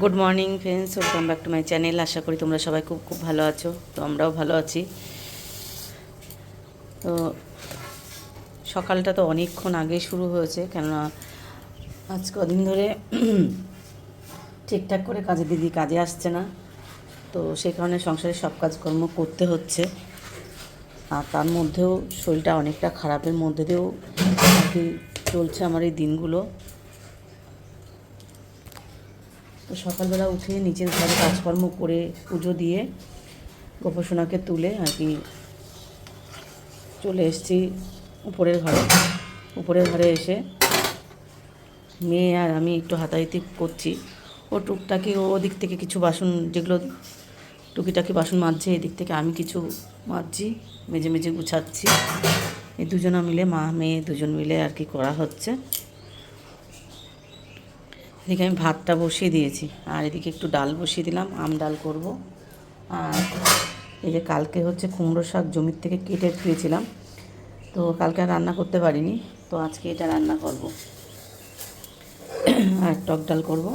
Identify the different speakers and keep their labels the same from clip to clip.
Speaker 1: Good morning friends welcome back to my channel আশা করি তোমরা সবাই খুব খুব ভালো আছো। তো আমরাও ভালো আছি। তো সকালটা তো অনেকক্ষণ আগে শুরু হয়েছে, কেননা আজ কদিন ধরে ঠিকঠাক করে কাজে দিদি কাজে আসছে না। তো সেই কারণে সংসারের সব কাজকর্ম করতে হচ্ছে। আর তার মধ্যেও শরীরটা অনেকটা খারাপের মধ্যে দিয়েও আর কি চলছে আমার এই দিনগুলো। তো সকালবেলা উঠে নিচের ঘরে কাজকর্ম করে পুজো দিয়ে গোপসোনাকে তুলে আর কি চলে এসেছি উপরের ঘরে। উপরের ঘরে এসে মেয়ে আর আমি একটু হাতাহাতি করছি। ও টুকটাকি ওদিক থেকে কিছু বাসন যেগুলো টুকিটাকি বাসন মাজছে, এদিক থেকে আমি কিছু মাজছি, মেজে মেজে গুছাচ্ছি। এই দুজনা মিলে, মা, মেয়ে দুজন মিলে আর কি করা হচ্ছে। এদিকে আমি ভাতটা বসিয়ে দিয়েছি। আর এদিকে একটু ডাল বসিয়ে দিলাম, আম ডাল করব। আর এই যে কালকে হচ্ছে কুমড়ো শাক জমির থেকে কেটে ধুয়েছিলাম, তো কালকে আর রান্না করতে পারিনি, তো আজকে এটা রান্না করব। আর টক ডাল করব।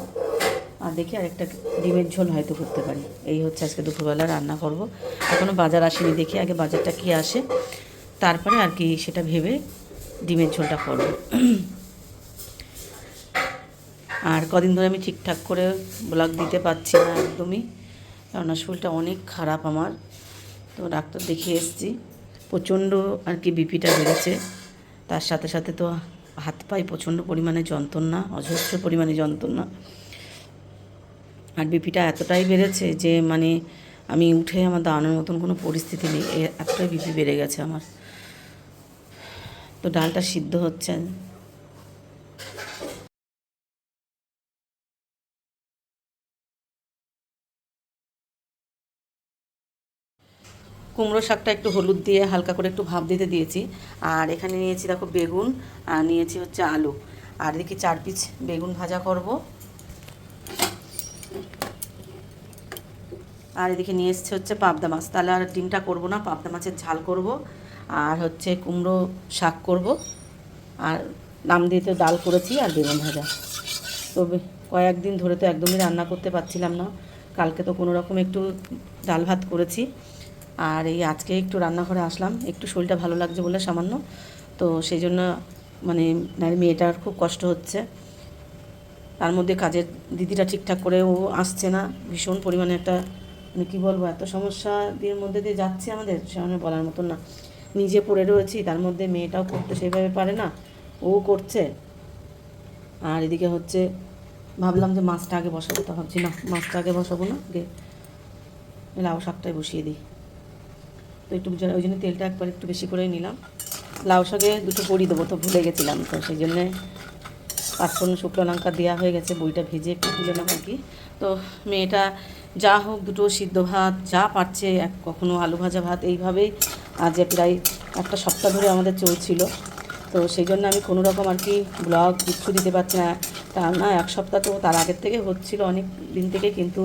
Speaker 1: আর দেখি আর একটা ডিমের ঝোল হয়তো করতে পারি। এই হচ্ছে আজকে দুপুরবেলা রান্না করব। এখনও বাজার আসেনি, দেখি আগে বাজারটা কি আসে। তারপরে আর কি সেটা ভেবে ডিমের ঝোলটা করব। আর কদিন ধরে আমি ঠিকঠাক করে ব্লগ দিতে পারছি না একদমই। কেননা শরীরটা অনেক খারাপ আমার। তো ডাক্তার দেখিয়ে এসেছি। প্রচণ্ড আর কি বিপিটা বেড়েছে। তার সাথে সাথে তো হাত পায়ে প্রচণ্ড পরিমাণে যন্ত্রণা, অজস্র পরিমাণে যন্ত্রণা। আর বিপিটা এতটাই বেড়েছে যে মানে আমি উঠে আমার দাঁড়ানোর মতন কোনো পরিস্থিতি নেই। এতটাই বিপি বেড়ে গেছে আমার। তো ডালটা সিদ্ধ হচ্ছে। কুমড়ো শাকটা একটু হলুদ দিয়ে হালকা করে একটু ভাপ দিতে দিয়েছি। আর এখানে নিয়েছি দেখো বেগুন, আর নিয়েছি হচ্ছে আলু। আর এদিকে চার পিস বেগুন ভাজা করব। আর এদিকে নিয়ে এসছে হচ্ছে পাবদা মাছ। তাহলে আর ডিমটা করব না, পাবদা মাছের ঝাল করব। আর হচ্ছে কুমড়ো শাক করব। আর নাম দিয়ে তো ডাল করেছি আর বেগুন ভাজা। তো কয়েকদিন ধরে তো একদমই রান্না করতে পারছিলাম না। কালকে তো কোনো রকম একটু ডাল ভাত করেছি। আর এই আজকে একটু রান্নাঘরে আসলাম। একটু শরীরটা ভালো লাগছে বলে সামান্য। তো সেই জন্য মানে মেয়েটার খুব কষ্ট হচ্ছে। তার মধ্যে কাজের দিদিটা ঠিকঠাক করে ও আসছে না। ভীষণ পরিমাণে একটা মানে কী বলব, এত সমস্যা দিয়ে মধ্যে দিয়ে যাচ্ছে আমাদের, সেখানে বলার মতন না। নিজে পড়ে রয়েছি, তার মধ্যে মেয়েটাও করতে সেইভাবে পারে না। ও করছে। আর এদিকে হচ্ছে, ভাবলাম যে মাছটা আগে বসাবো। তো ভাবছি, না, মাছটা আগে বসাবো না, আগে লাউ শাকটাই বসিয়ে দিই। তো একটু ওই জন্য তেলটা একবার একটু বেশি করে নিলাম। লাউ শাকে দুটো বড়ি দেবো তো ভুলে গেছিলাম, তো সেই জন্যে পাঁচফোড়ন শুকনো লঙ্কা দেওয়া হয়ে গেছে, বইটা ভেজে একটু তুলে নেব আর কি। তো মেয়েটা যা হোক, দুটো সিদ্ধ ভাত, যা পারছে, এক কখনো আলু ভাজা ভাত, এইভাবেই আজ প্রায় একটা সপ্তাহ ধরে আমাদের চলছিল। তো সেই জন্য আমি কোনো রকম আর কি ব্লগ কিচ্ছু দিতে পারছি না। তা না, এক সপ্তাহ তো তার আগের থেকে হচ্ছিল অনেক দিন থেকে, কিন্তু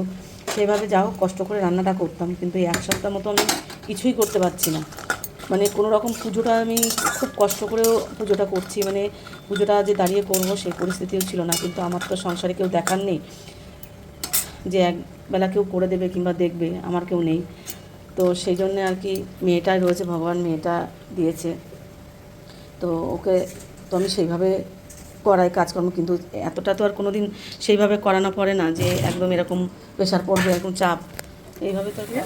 Speaker 1: সেভাবে যাও কষ্ট করে রান্নাটা করতাম, কিন্তু এই এক সপ্তাহ মতো আমি কিছুই করতে পারছি না। মানে কোনো রকম পুজোটা আমি খুব কষ্ট করেও পুজোটা করছি। মানে পুজোটা যে দাঁড়িয়ে করব সেই পরিস্থিতিও ছিল না। কিন্তু আমার তো সংসারে কেউ দেখার নেই যে একবেলা কেউ করে দেবে কিংবা দেখবে, আমার কেউ নেই। তো সেই জন্যে আর কি মেয়েটাই রয়েছে, ভগবান মেয়েটা দিয়েছে। তো ওকে তো আমি সেইভাবে করাই কাজকর্ম। কিন্তু এতটা তো আর কোনো দিন সেইভাবে করানো পড়ে না যে একদম এরকম প্রেশার পড়বে, এরকম চাপ। এইভাবে তো আর কি-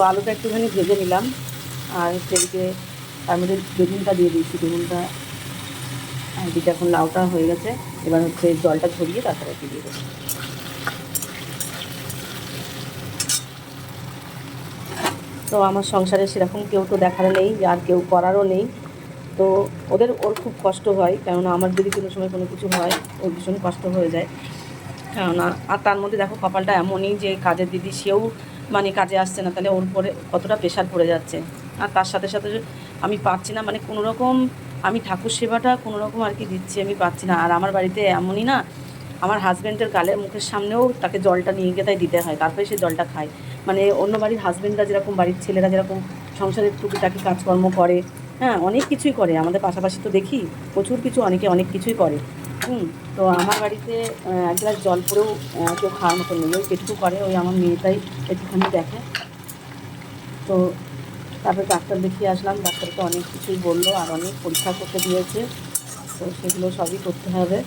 Speaker 1: তো আলুটা একটুখানি ভেজে নিলাম। আর হচ্ছে এদিকে তার মধ্যে বেগুনটা দিয়ে দিয়েছি, বেগুনটা। এদিকে এখন লাউটা হয়ে গেছে। এবার হচ্ছে জলটা ঝরিয়ে তারপরে দিয়ে দেবো। তো আমার সংসারে সেরকম কেউ তো দেখার নেই, আর কেউ করারও নেই। তো ওদের, ওর খুব কষ্ট হয়, কেননা আমার যদি কোনো সময় কোনো কিছু হয় ওর ভীষণ কষ্ট হয়ে যায়। কেননা, আর তার মধ্যে দেখো কপালটা এমনই যে কাজের দিদি, সেও মানে কাজে আসছে না, তাহলে ওর পরে কতটা প্রেশার পড়ে যাচ্ছে। আর তার সাথে সাথে আমি পাচ্ছি না মানে কোনো রকম আমি ঠাকুর সেবাটা কোনো রকম আর কি দিচ্ছি, আমি পাচ্ছি না। আর আমার বাড়িতে এমনই না, আমার হাজব্যান্ডের গালের মুখের সামনেও তাকে জলটা নিয়ে গিয়ে তাই দিতে হয়, তারপরে সে জলটা খায়। মানে অন্য বাড়ির হাজব্যান্ডরা যেরকম, বাড়ির ছেলেরা যেরকম সংসারের টুকিটাকি কাজকর্ম করে হ্যাঁ অনেক কিছুই করে। আমাদের পাশাপাশি তো দেখি, প্রচুর কিছু অনেকে অনেক কিছুই করে। হুম, তো আমার বাড়িতে এক গ্লাস জল পরেও কেউ খাওয়ার মতো নেই। ওই যেটুকু করে, ওই আমার মেয়েটাই একটুখানি দেখে। তো তারপরে ডাক্তার দেখিয়ে আসলাম। ডাক্তার তো অনেক কিছুই বলল আর অনেক পরীক্ষা করতে দিয়েছে। তো সেগুলো সবই করতে হবে।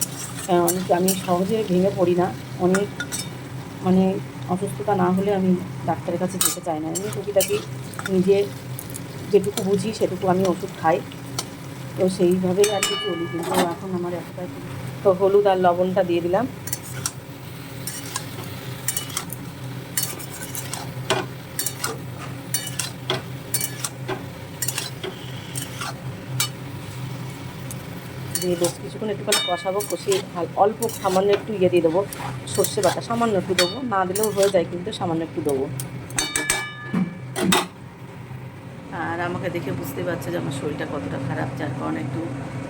Speaker 1: কারণ আমি সহজে ভেঙে পড়ি না। অনেক মানে অসুস্থতা না হলে আমি ডাক্তারের কাছে যেতে চাই না। এমনি টুকিটাকি নিজে যেটুকু বুঝি সেটুকু আমি ওষুধ খাই। তো সেইভাবেই আর কি চলি, কিন্তু এখন আমার একটা তো হলুদ আর লবণটা দিয়ে দিলাম। দিয়ে বেশ কিছুক্ষণ একটুখানি কষাবো, কষিয়ে অল্প সামান্য একটু ইয়ে দিয়ে দেবো, সর্ষে বাটা, সামান্য একটু দেবো। না দিলেও হয়ে যায়, কিন্তু সামান্য একটু দেবো আর আমাকে দেখে বুঝতে পারছে যে আমার শরীরটা কতটা খারাপ, যার কারণে একটু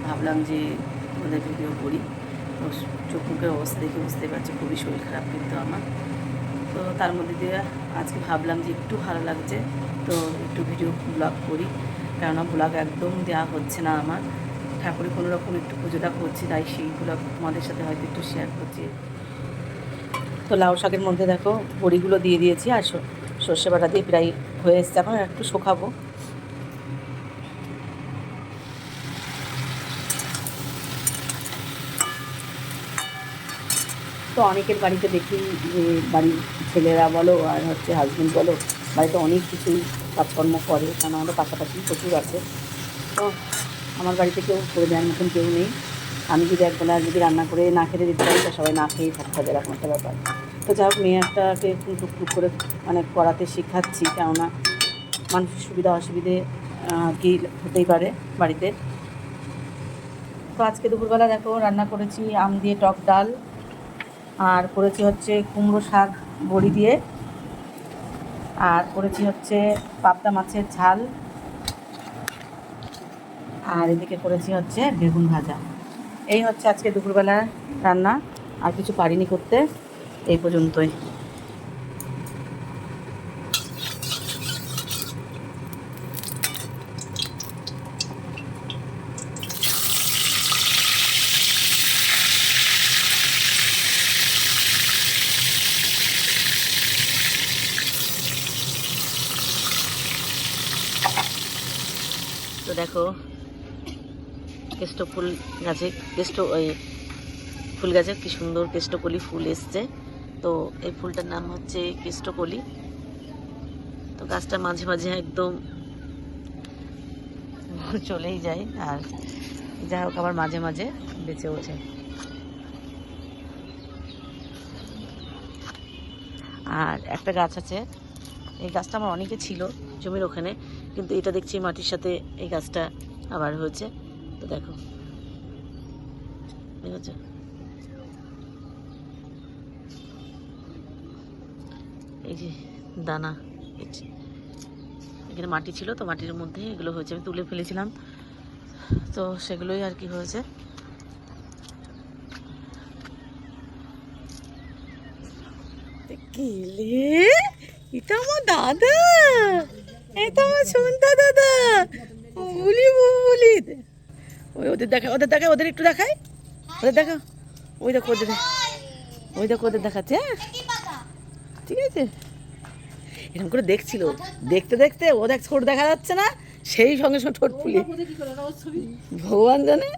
Speaker 1: ভাবলাম যে তোমাদের ভিডিও করি। তো চোখ মুখের অবস্থা দেখে বুঝতে পারছে খুবই শরীর খারাপ কিন্তু আমার। তো তার মধ্যে দিয়ে আজকে ভাবলাম যে একটু ভালো লাগছে, তো একটু ভিডিও ব্লগ করি। কেননা ব্লগ একদম দেওয়া হচ্ছে না আমার। ঠাকুরে কোনো রকম একটু পুজোটা করছি, তাই সেই ব্লগ তোমাদের সাথে হয়তো একটু শেয়ার করছি। তো লাউ শাকের মধ্যে দেখো বড়িগুলো দিয়ে দিয়েছি, আর সর্ষে বাটা দিয়ে প্রায় হয়ে এসছে, এখন একটু শোকাবো। তো অনেকের বাড়িতে দেখি যে বাড়ির ছেলেরা বলো আর হচ্ছে হাজব্যান্ড বলো, বাড়িতে অনেক কিছুই কাজকর্ম করে কারণ আমাদের পাশাপাশি প্রচুর আছে। তো আমার বাড়িতে কেউ করে দেওয়ার মতন কেউ নেই। আমি যদি একবেলা যদি রান্না করে না খেতে দিতে পারি, তা সবাই না খেয়েই থাকতে হবে, এরকম একটা ব্যাপার। তো যাই হোক মেয়ে একটাকে একটু টুকটুক করে মানে করাতে শেখাচ্ছি, কেননা মানুষের সুবিধা অসুবিধে কি হতেই পারে বাড়িতে। তো আজকে দুপুরবেলা দেখো রান্না করেছি আম দিয়ে টক ডাল আর করেছি হচ্ছে কুমড়ো শাক বড়ি দিয়ে। আর করেছি হচ্ছে পাবদা মাছের ঝাল। আর এদিকে করেছি হচ্ছে বেগুন ভাজা। এই হচ্ছে আজকে দুপুরবেলা রান্না, আর কিছু পারিনি করতে। এই পর্যন্তই। দেখো কেষ্ট ফুল গাছে, কেষ্ট ওই ফুল গাছে কি সুন্দর কেষ্টকলি ফুল এসছে। তো এই ফুলটার নাম হচ্ছে কেষ্টকলি। তো গাছটা মাঝে মাঝে একদম চলেই যায় আর যাই হোক আবার মাঝে মাঝে বেঁচে ওঠে। আর একটা গাছ আছে, এই গাছটা আমার অনেকে ছিল জমির ওখানে। কিন্তু এটা দেখছি মাটির সাথে এই গাছটা আবার হয়েছে। তো দেখো। এই যে দানা এখানে মাটি ছিল, তো মাটির মধ্যে এগুলো হয়েছে। আমি তুলে ফেলেছিলাম। তো সেগুলোই আর কি হয়েছে। গেলে? এটা আমার দাদা! এটা আমার সন্তা দাদা। বলি বলি। ওই ওদের দেখা ওদের দেখা ওদের একটু দেখায় ওদের দেখা। ওই দেখো ওদের ওই দেখো ওদের দেখাচ্ছে হ্যাঁ? ঠিক আছে। এরকম করে দেখছিল। দেখতে দেখতে ও দেখ ছোট দেখা যাচ্ছে না সেই সঙ্গে সঙ্গে ঠোঁট ফুলি ভগবান জানে।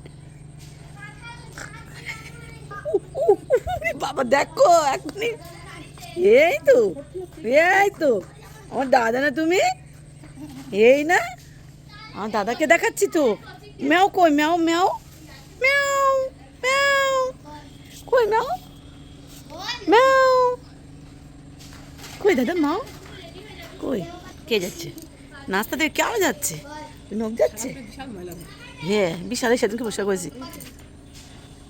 Speaker 1: বাবা দেখো এখনই। এই তো এই তো। আমার দাদা না তুমি? এই না? আমার দাদাকে দেখাচ্ছি তো। ম্যাও কই? ম্যাও ম্যাও। ম্যাও ম্যাও। কই ম্যাও? ম্যাও। কই দাদা মাও কই? কে যাচ্ছে? নাস্তা থেকে কেমন যাচ্ছে? নখ যাচ্ছে? হ্যাঁ বিশালের সেদিনকে বসে করেছি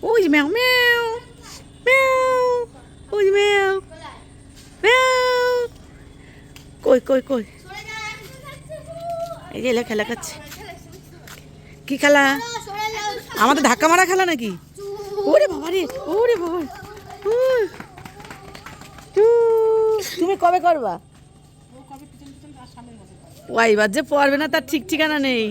Speaker 1: ওই যে ম্যাও ম্যাও। ম্যাও। ওই যে ম্যাও। ম্যাও। কই কই কই? এই যে এলা খেলা খাচ্ছে। কি খেলা? আমাদের ধাক্কা মারা খেলা নাকি? ওরে বাবা রে ওরে বাবা। তুমি কবে করবা? ও এইবার যে পড়বে না, তার ঠিক ঠিকানা নেই।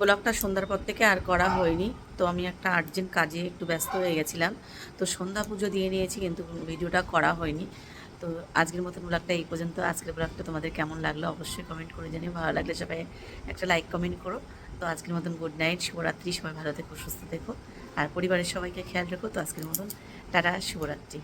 Speaker 1: ব্লগটা সন্ধ্যার পর থেকে আর করা হয়নি। তো আমি একটা আর্জেন্ট কাজে একটু ব্যস্ত হয়ে গেছিলাম। তো সন্ধ্যা পুজো দিয়ে নিয়েছি, কিন্তু ভিডিওটা করা হয়নি। তো আজকের মতন ব্লগটা এই পর্যন্ত। আজকের ব্লগটা তোমাদের কেমন লাগল অবশ্যই কমেন্ট করে জানিও। ভালো লাগলে সবাই একটা লাইক কমেন্ট করো। তো আজকের মতন গুড নাইট শুভরাত্রি। সবাই ভালো থেকো, সুস্থ থেকো। আর পরিবারের সবাইকে খেয়াল রেখো। তো আজকের মতন টাটা, শুভরাত্রি।